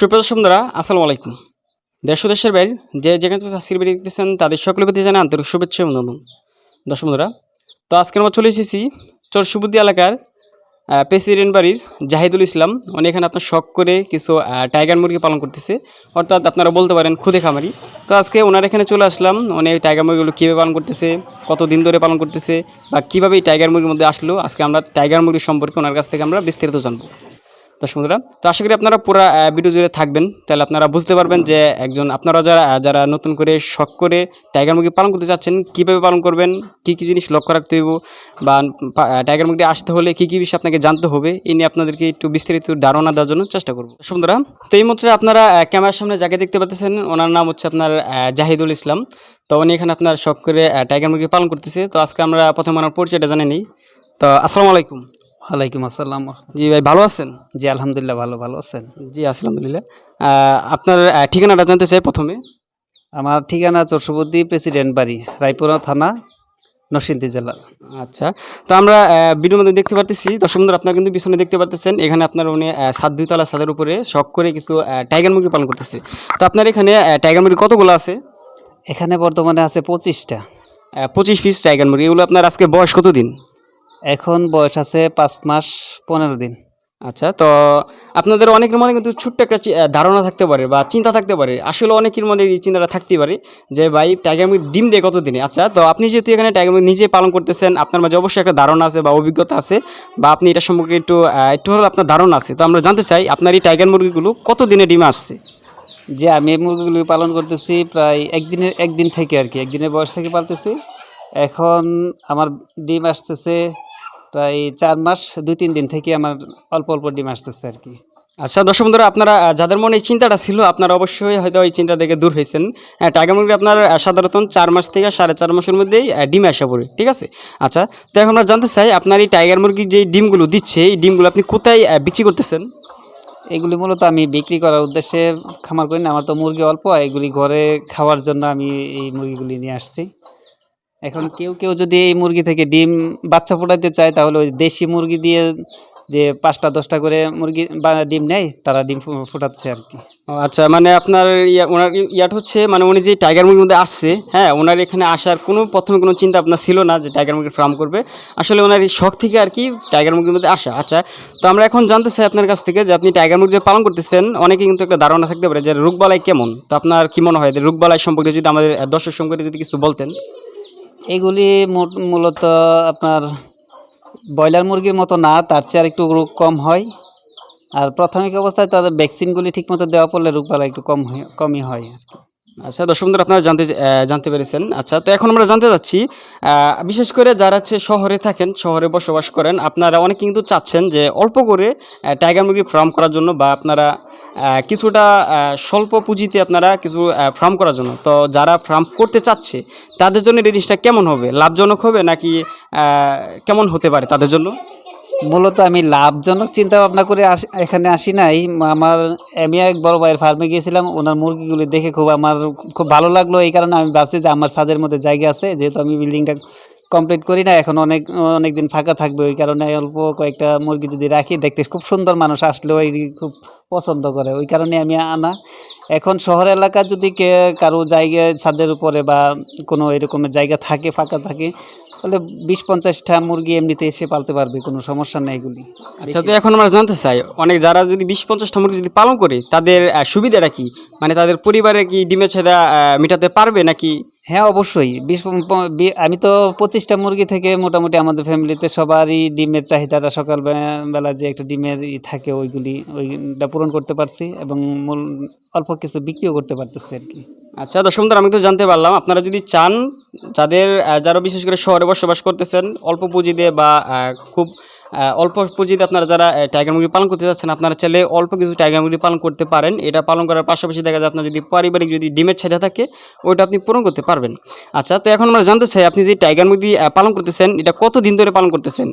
সুপ্রদর্শক বন্ধুরা, আসসালামু আলাইকুম। দেশ দেশের বাইরে যে যেখানে আজকের ভিডিও দেখতেছেন, তাদের সকলের প্রতি জানাই আন্তরিক শুভেচ্ছা অভিনন্দন। দর্শক বন্ধুরা, তো আজকে আমরা চলে এসেছি চরসুবুদ্দি এলাকার প্রেসিডেন্ট বাড়ির জাহিদুল ইসলাম। উনি এখানে আপনার শখ করে কিছু টাইগার মুরগি পালন করতেছে। অর্থাৎ আপনারা বলতে পারেন খুদে খামারি। তো আজকে ওনার এখানে চলে আসলাম। উনি টাইগার মুরগিগুলো কীভাবে পালন করতেছে কত দিন ধরে পালন করতেছে, বা কীভাবে এই টাইগার মুরগির মধ্যে আসলো, আজকে আমরা টাইগার মুরগি সম্পর্কে ওনার কাছ থেকে আমরা বিস্তারিত জানব। দর্শক বন্ধুরা, তো আশা করি আপনারা পুরো ভিডিও জুড়ে থাকবেন। তাহলে আপনারা বুঝতে পারবেন যে একজন, আপনারা যারা যারা নতুন করে শখ করে টাইগার মুরগি পালন করতে চাচ্ছেন, কীভাবে পালন করবেন, কী কী জিনিস লক্ষ্য রাখতে হইব, বা টাইগার মুরগি আসতে হলে কী কী বিষয় আপনাকে জানতে হবে এই নিয়ে আপনাদেরকে একটু বিস্তারিত ধারণা দেওয়ার জন্য চেষ্টা করব। বন্ধুরা, তো এই মুহূর্তে আপনারা ক্যামেরার সামনে যাকে দেখতে পাচ্ছেন, ওনার নাম হচ্ছে আপনার জাহিদুল ইসলাম। তো উনি এখানে আপনার শখ করে টাইগার মুরগি পালন করতেছে। তো আজকে আমরা প্রথমে ওনার পরিচয়টা জানি নিই। তো আসসালামু আলাইকুম। ওয়ালাইকুম আসসালাম। জি ভাই ভালো আছেন? জি আলহামদুলিল্লাহ ভালো ভালো আছেন। জি আলহামদুলিল্লাহ। আপনার ঠিকানাটা জানতে চাই প্রথমে? আমার ঠিকানা চরসবদ্দি প্রেসিডেন্ট বাড়ি রায়পুরা থানা নরসিংদী জেলার আচ্ছা তো আমরা ভিডিওর মধ্যে দেখতে পারতেছি। দর্শক বন্ধুরা আপনারা কিন্তু পিছনে দেখতে পারতেছেন। এখানে আপনার উনি সাত দুইতলা সাদের উপরে শখ করে কিছু টাইগার মুরগি পালন করতেছে। তো আপনার এখানে টাইগার মুরগি কতগুলো আছে? এখানে বর্তমানে আছে পঁচিশটা। পঁচিশ পিস টাইগার মুরগি। এগুলো আপনার আজকে বয়স কতদিন? এখন বয়স আছে পাঁচ মাস পনেরো দিন। আচ্ছা তো আপনাদের অনেকের মনে কিন্তু ছোট্ট একটা ধারণা থাকতে পারে বা চিন্তা থাকতে পারে। আসলে অনেকের মনে এই চিন্তাটা থাকতেই পারে যে ভাই টাইগার মুরগি ডিম দেয় কতদিনে? আচ্ছা তো আপনি যেহেতু এখানে টাইগার মুরগি নিজে পালন করতেছেন আপনার মাঝে অবশ্যই একটা ধারণা আছে বা অভিজ্ঞতা আছে বা আপনি এটা সম্পর্কে একটু একটু হলেও আপনার ধারণা আছে। তো আমরা জানতে চাই আপনার এই টাইগার মুরগিগুলো কত দিনে ডিমে আসছে? যে আমি এই মুরগিগুলি পালন করতেছি প্রায় একদিনের একদিন থেকে আর কি একদিনের বয়স থেকে পালতেছি। এখন আমার ডিম আসতেছে প্রায় চার মাস দুই তিন দিন থেকে আমার অল্প অল্প ডিম আসতেছে আর কি। আচ্ছা দর্শক বন্ধুরা আপনারা যাদের মনে এই চিন্তাটা ছিল আপনারা অবশ্যই হয়তো এই চিন্তা থেকে দূর হয়েছেন। হ্যাঁ, টাইগার মুরগি আপনার সাধারণত চার মাস থেকে সাড়ে চার মাসের মধ্যেই ডিম আসা পড়ে ঠিক আছে? আচ্ছা তো এখন আমরা জানতে চাই আপনার এই টাইগার মুরগির যে ডিমগুলো দিচ্ছে এই ডিমগুলো আপনি কোথায় বিক্রি করতেছেন? এগুলি মূলত আমি বিক্রি করার উদ্দেশ্যে খামার করি না আমার তো মুরগি অল্প এগুলি ঘরে খাওয়ার জন্য আমি এই মুরগিগুলি নিয়ে আসছি। এখন কেউ কেউ যদি এই মুরগি থেকে ডিম, বাচ্চা ফোটাতে চায়, তাহলে ওই দেশি মুরগি দিয়ে যে পাঁচটা, দশটা করে মুরগি বা ডিম নেয়, তারা ডিম ফোটাচ্ছে আর কি। আচ্ছা মানে আপনার ইয়া, ওনার ইয়াট হচ্ছে মানে উনি যে টাইগার মুরগির মধ্যে আসছে হ্যাঁ ওনার এখানে আসার কোনো, প্রথমে কোনো চিন্তা আপনার ছিল না যে টাইগার মুরগির ফার্ম করবে। আসলে ওনার এই শখ থেকে আর কি টাইগার মুরগির মধ্যে আসা। আচ্ছা তো আমরা এখন জানতে চাই আপনার কাছ থেকে যে আপনি টাইগার মুরগি যে পালন করতেছেন অনেকে কিন্তু একটা ধারণা থাকতে পারে যে রোগবালাই কেমন। তো আপনার কি মনে হয় রোগবালাই সম্পর্কে যদি আমাদের দর্শক সম্পর্কে যদি কিছু বলতেন? এগুলি মূলত আপনার ব্রয়লার মুরগির মতো না, তার চেয়ে একটু রোগ কম হয় আর প্রাথমিক অবস্থায় তাদের ভ্যাকসিনগুলি ঠিকমতো দেওয়া পড়লে রোগবালা একটু কম কমই হয়। আচ্ছা দর্শক বন্ধুরা, আপনারা জানতে জানতে পেরেছেন আচ্ছা তো এখন আমরা জানতে চাচ্ছি বিশেষ করে যারা হচ্ছে শহরে থাকেন, শহরে বসবাস করেন, আপনারা অনেক কিন্তু চাচ্ছেন যে অল্প করে টাইগার মুরগি ফার্ম করার জন্য বা আপনারা কিছুটা স্বল্প পুঁজিতে আপনারা কিছু ফার্ম করার জন্য। তো যারা ফার্ম করতে চাচ্ছে, তাদের জন্য জিনিসটা কেমন হবে? লাভজনক হবে নাকি কেমন হতে পারে তাদের জন্য? মূলত আমি লাভজনক চিন্তা ভাবনা করে এখানে আসি নাই। আমার, আমি এক বড় ভাইয়ের ফার্মে গিয়েছিলাম। ওনার মুরগিগুলি দেখে খুব আমার খুব ভালো লাগল। এই কারণে আমি ভাবছি যে আমার ছাদের মধ্যে জায়গা আছে। যেহেতু আমি বিল্ডিংটা কমপ্লিট করি না, এখন অনেক অনেক দিন ফাঁকা থাকবে, ওই কারণে অল্প কয়েকটা মুরগি যদি রাখি, দেখতে খুব সুন্দর মানুষ আসলেও এই খুব পছন্দ করে, ওই কারণে আমি আনা। এখন শহর এলাকা যদি কারও জায়গায়, ছাদের উপরে বা কোনো এরকমের জায়গা থাকে, ফাঁকা থাকে তাহলে বিশ পঞ্চাশটা মুরগি এমনিতে এসে পালতে পারবে কোনো সমস্যা নেই এগুলি। আচ্ছা তো এখন আমরা জানতে চাই অনেক যারা যদি বিশ পঞ্চাশটা মুরগি যদি পালন করে তাদের সুবিধাটা কি? মানে তাদের পরিবারে কি ডিমের ছেদা মেটাতে পারবে নাকি? হ্যাঁ অবশ্যই। বিশ আমি তো পঁচিশটা মুরগি থেকে মোটামুটি আমাদের ফ্যামিলিতে সবারই ডিমের চাহিদাটা সকাল বেলা যে একটা ডিমের ই থাকে ওইগুলি ওইটা পূরণ করতে পারছি এবং মূল অল্প কিছু বিক্রিও করতে পারতেছি আর কি। আচ্ছা দর্শক আমি তো জানতে পারলাম, আপনারা যদি চান, যাদের যারা বিশেষ করে শহরে বসবাস করতেছেন, অল্প পুঁজি দিয়ে বা খুব অল্প পুঁজিতে আপনারা যারা টাইগার মুরগি পালন করতে যাচ্ছেন, আপনারা চাইলে অল্প কিছু টাইগার মুরগি পালন করতে পারেন। এটা পালন করার পাশাপাশি দেখা যায় আপনার যদি পারিবারিক যদি ডিমের চাহিদা থাকে, ওইটা আপনি পূরণ করতে পারবেন। আচ্ছা তো এখন আমরা জানতে চাই, আপনি যে টাইগার মুরগি পালন করতেছেন, এটা কত দিন ধরে পালন করতেছেন?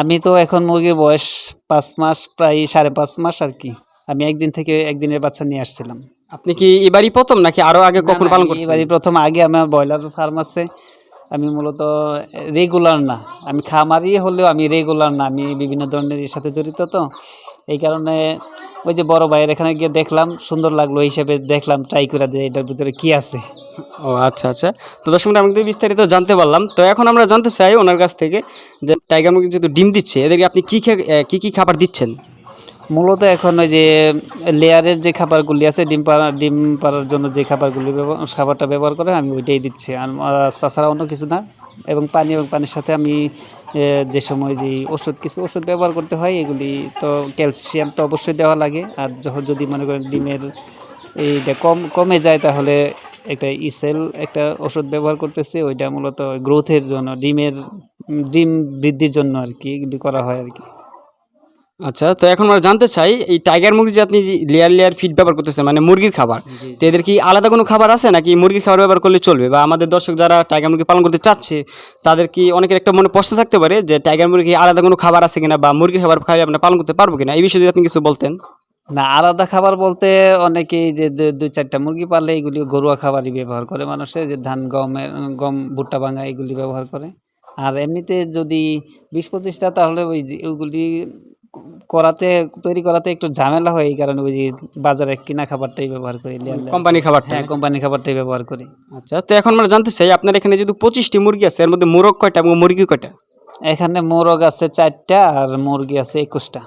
আমি তো এখন মুরগির বয়স পাঁচ মাস, প্রায় সাড়ে পাঁচ মাস আর কি। আমি একদিন থেকে একদিনের বাচ্চা নিয়ে আসছিলাম। আপনি কি এবারই প্রথম নাকি আরও আগে কখন পালন করছেন? এবারই প্রথম আগে আমার ব্রয়লার ফার্ম আছে। আমি মূলত রেগুলার না আমি খামারি হলেও আমি রেগুলার না আমি বিভিন্ন ধরনের এর সাথে জড়িত তো। এই কারণে ওই যে বড় ভাইয়ের এখানে গিয়ে দেখলাম সুন্দর লাগল হিসেবে দেখলাম ট্রাই করে দিয়ে এটার ভিতরে কি আছে। ও আচ্ছা আচ্ছা। তো দর্শক বন্ধুরা, আমি কিন্তু বিস্তারিত জানতে পারলাম। তো এখন আমরা জানতে চাই ওনার কাছ থেকে যে টাইগার মুরগি যেহেতু ডিম দিচ্ছে এদেরকে আপনি কী কী কী খাবার দিচ্ছেন? মূলত এখন ওই যে লেয়ারের যে খাবারগুলি আছে, ডিম পাড়া, ডিম পাড়ার জন্য যে খাবারগুলি খাবারটা ব্যবহার করে আমি ওইটাই দিচ্ছি। আর তাছাড়া অন্য কিছু না। এবং পানি এবং পানির সাথে আমি যে সময় যে ওষুধ, কিছু ওষুধ ব্যবহার করতে হয়, এগুলি তো ক্যালসিয়াম তো অবশ্যই দেওয়া লাগে। আর যখন যদি মনে করেন ডিমের এইটা কম, কমে যায়, তাহলে একটা ইসেল একটা ওষুধ ব্যবহার করতেছে। ওইটা মূলত গ্রোথের জন্য, ডিমের, ডিম বৃদ্ধির জন্য আর কি করা হয় আর কি। আচ্ছা তো এখন আমরা জানতে চাই এই টাইগার মুরগি যে আপনি লেয়ার লেয়ার ফিড ব্যবহার করতেছেন মানে মুরগির খাবার তো এদের কি আলাদা কোনো খাবার আছে নাকি মুরগির খাবার ব্যবহার করলে চলবে? বা আমাদের দর্শক যারা টাইগার মুরগি পালন করতে চাচ্ছে তাদের কি অনেকের একটা মনে প্রশ্ন থাকতে পারে যে টাইগার মুরগি আলাদা কোনো খাবার আছে কিনা বা মুরগির খাবার খাই আমরা পালন করতে পারব কিনা? এই বিষয়ে যদি আপনি কিছু বলতেন। না আলাদা খাবার বলতে অনেকেই যে দুই চারটা মুরগি পালে এগুলি ঘরোয়া খাবারই ব্যবহার করে মানুষে যে ধান গমের গম ভুট্টা ভাঙা এগুলি ব্যবহার করে। আর এমনিতে যদি বিশ পঁচিশটা তাহলে ওই যে ওইগুলি করাতে তৈরি করাতে একটু ঝামেলা হয় এই কারণে ওই যে বাজারে কিনা খাবারটাই ব্যবহার করি। কোম্পানির খাবারটা হ্যাঁ কোম্পানি খাবারটাই ব্যবহার করি। আচ্ছা তো এখন আমরা জানতে চাই আপনার এখানে যদি পঁচিশটি মুরগি আছে এর মধ্যে মোরগ কয়টা এবং মুরগি কয়টা? এখানে মোরগ আছে চারটা আর মুরগি আছে একুশটা।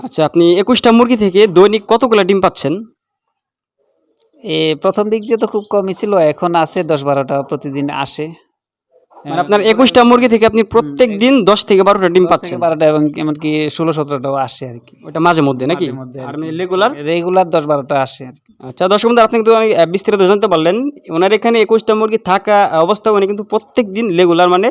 আচ্ছা আপনি একুশটা মুরগি থেকে দৈনিক কতগুলো ডিম পাচ্ছেন? এ প্রথম দিক দিয়ে তো খুব কমই ছিল এখন আছে দশ বারোটা প্রতিদিন আসে। মানে আপনার একুশটা মুরগি থেকে আপনি প্রত্যেক দিন দশ থেকে বারোটা ডিম পাচ্ছেন। বারোটা এবং এমনকি ষোলো সতেরোটাও আসে আর কি। ওটা মাঝে মধ্যে নাকি? রেগুলার রেগুলার দশ বারোটা আসে আর কি। আচ্ছা দর্শক বন্ধু আপনি কিন্তু অনেক বিস্তারিত জানতে পারলেন ওনার এখানে একুশটা মুরগি থাকা উনি কিন্তু প্রত্যেক দিন রেগুলার মানে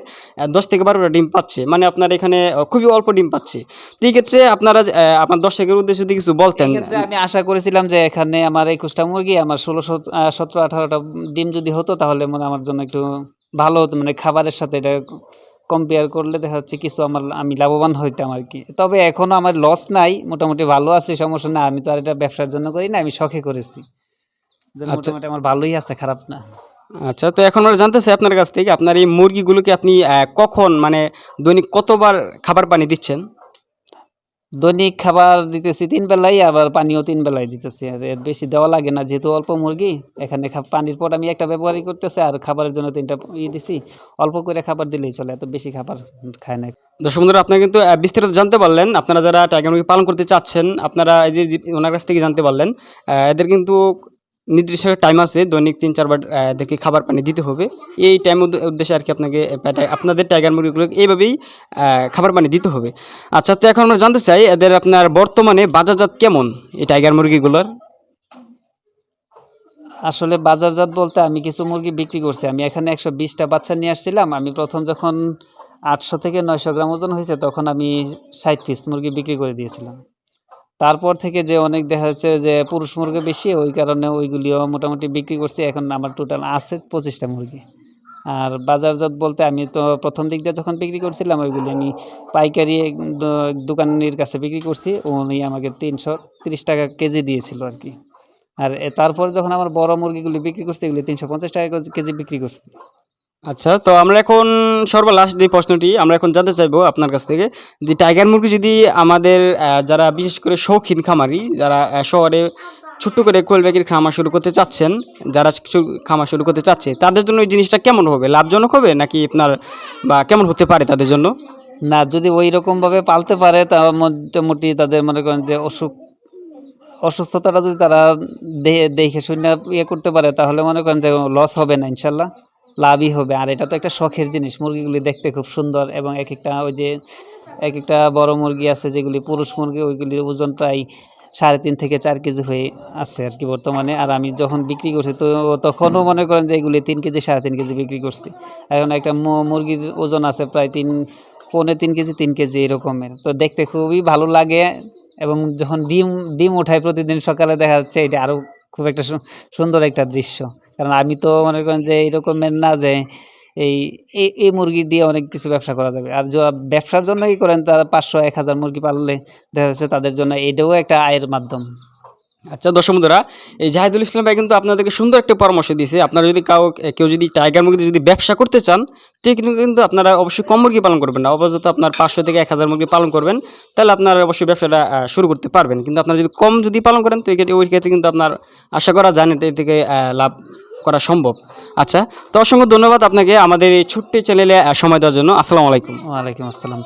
দশ থেকে বারোটা ডিম পাচ্ছে। মানে আপনার এখানে খুবই অল্প ডিম পাচ্ছে। তো এই ক্ষেত্রে আপনারা আপনার দর্শকের উদ্দেশ্যে যদি কিছু বলতেন। আমি আশা করেছিলাম যে এখানে আমার একুশটা মুরগি আমার ষোলো সতেরো আঠারোটা ডিম যদি হতো তাহলে মানে আমার জন্য একটু ভালো মানে খাবারের সাথে এটা কম্পেয়ার করলে দেখা যাচ্ছে কিছু আমার আমি লাভবান হইতাম আর কি। তবে এখনও আমার লস নাই মোটামুটি ভালো আছে সমস্যা না আমি তো আর এটা ব্যবসার জন্য করি না আমি শখে করেছি। আচ্ছা। মোটামুটি আমার ভালোই আছে খারাপ না। আচ্ছা তো এখন আমরা জানতেছি চাই আপনার কাছ থেকে আপনার এই মুরগিগুলোকে আপনি কখন মানে দৈনিক কতবার খাবার পানি দিচ্ছেন? দৈনিক খাবার দিতেছি তিন বেলাই, আবার পানিও তিন বেলাই দিতেছি। আর এর বেশি দেওয়া লাগে না, যেহেতু অল্প মুরগি, এখানে পানির পর আমি একটা ব্যবহারই করতেছি, আর খাবারের জন্য তিনটা ইয়ে দিছি। অল্প করে খাবার দিলেই চলে, এত বেশি খাবার খায় না। দর্শক বন্ধুরা, আপনারা কিন্তু বিস্তারিত জানতে পারলেন। আপনারা যারা টাইগার মুরগি পালন করতে চাচ্ছেন, আপনারা এই যে যে ওনার কাছ থেকে জানতে পারলেন এদের কিন্তু নির্দিষ্ট টাইম আছে, দৈনিক তিন চারবার এদেরকে খাবার পানি দিতে হবে। এই টাইম উদ্দেশ্যে আর কি আপনাকে আপনাদের টাইগার মুরগিগুলো এইভাবেই খাবার পানি দিতে হবে। আচ্ছা তো এখন আমরা জানতে চাই, এদের আপনার বর্তমানে বাজারজাত কেমন, এই টাইগার মুরগিগুলোর? আসলে বাজারজাত বলতে আমি কিছু মুরগি বিক্রি করছি। আমি এখানে একশো বিশটা বাচ্চা নিয়ে আসছিলাম। আমি প্রথম যখন আটশো থেকে নয়শো গ্রাম ওজন হয়েছে, তখন আমি ষাট পিস মুরগি বিক্রি করে দিয়েছিলাম। তারপর থেকে যে অনেক দেখা যাচ্ছে যে পুরুষ মুরগি বেশি, ওই কারণে ওইগুলিও মোটামুটি বিক্রি করছি। এখন আমার টোটাল আছে পঁচিশটা মুরগি। আর বাজারজাত বলতে আমি তো প্রথম দিক দিয়ে যখন বিক্রি করছিলাম, ওইগুলি আমি পাইকারি দোকানের কাছে বিক্রি করছি। উনি আমাকে তিনশো তিরিশ টাকা কেজি দিয়েছিল আর কি। আর তারপর যখন আমার বড় মুরগিগুলি বিক্রি করছি, এগুলি তিনশো পঞ্চাশ টাকা কেজি বিক্রি করছি। আচ্ছা তো আমরা এখন সর্বলাস্ট যে প্রশ্নটি, আমরা এখন জানতে চাইব আপনার কাছ থেকে যে টাইগার মুরগি যদি আমাদের যারা বিশেষ করে শৌখিন খামারি, যারা শহরে ছোট্ট করে কোয়েল ব্যাগের খামার শুরু করতে চাচ্ছেন, যারা কিছু খামার শুরু করতে চাচ্ছে, তাদের জন্য এই জিনিসটা কেমন হবে? লাভজনক হবে নাকি আপনার, বা কেমন হতে পারে তাদের জন্য? না, যদি ওই রকমভাবে পালতে পারে, তা মোটামুটি তাদের মনে করেন যে অসুখ অসুস্থতাটা যদি তারা দেখে শুনে ইয়ে করতে পারে, তাহলে মনে করেন যে লস হবে না, ইনশাল্লাহ। লাভই হবে। আর এটা তো একটা শখের জিনিস। মুরগিগুলি দেখতে খুব সুন্দর এবং এক একটা ওই যে এক একটা বড় মুরগি আছে, যেগুলি পুরুষ মুরগি, ওইগুলির ওজন প্রায় সাড়ে তিন থেকে চার কেজি হয়ে আছে আর কি বর্তমানে। আর আমি যখন বিক্রি করছি, তো তখনও মনে করেন যে এগুলি তিন কেজি, সাড়ে তিন কেজি বিক্রি করছি। এখন একটা মুরগির ওজন আছে প্রায় তিন, পৌনে তিন কেজি তিন কেজি এরকমের। তো দেখতে খুবই ভালো লাগে এবং যখন ডিম ডিম ওঠায় প্রতিদিন সকালে দেখা যাচ্ছে, এটা আরও খুব একটা সুন্দর একটা দৃশ্য। কারণ আমি তো মনে করেন যে এইরকমের না যে এই- এই মুরগি দিয়ে অনেক কিছু ব্যবসা করা যাবে। আর যারা ব্যবসার জন্য কি করেন তারা পাঁচশো, এক হাজার মুরগি পাললে দেখা যাচ্ছে তাদের জন্য এটাও একটা আয়ের মাধ্যম। আচ্ছা দর্শক বন্ধুরা, এই জাহিদুল ইসলাম ভাই কিন্তু আপনাদেরকে সুন্দর একটা পরামর্শ দিয়েছে। আপনারা যদি কাউ, কেউ যদি টাইগার মুরগি যদি ব্যবসা করতে চান তো কিন্তু আপনারা অবশ্যই কম মুরগি পালন করবেন না। অবশ্যই আপনার পাঁচশো থেকে এক হাজার মুরগি পালন করবেন, তাহলে আপনারা অবশ্যই ব্যবসাটা শুরু করতে পারবেন। কিন্তু আপনারা যদি কম যদি পালন করেন, তো ওই ক্ষেত্রে কিন্তু আপনার আশা করা জানেন এর থেকে লাভ করা সম্ভব। আচ্ছা তো অসংখ্য ধন্যবাদ আপনাকে আমাদের এই ছোট্ট চ্যানেলে সময় দেওয়ার জন্য। আসসালামু আলাইকুম। ওয়ালাইকুম আসসালাম।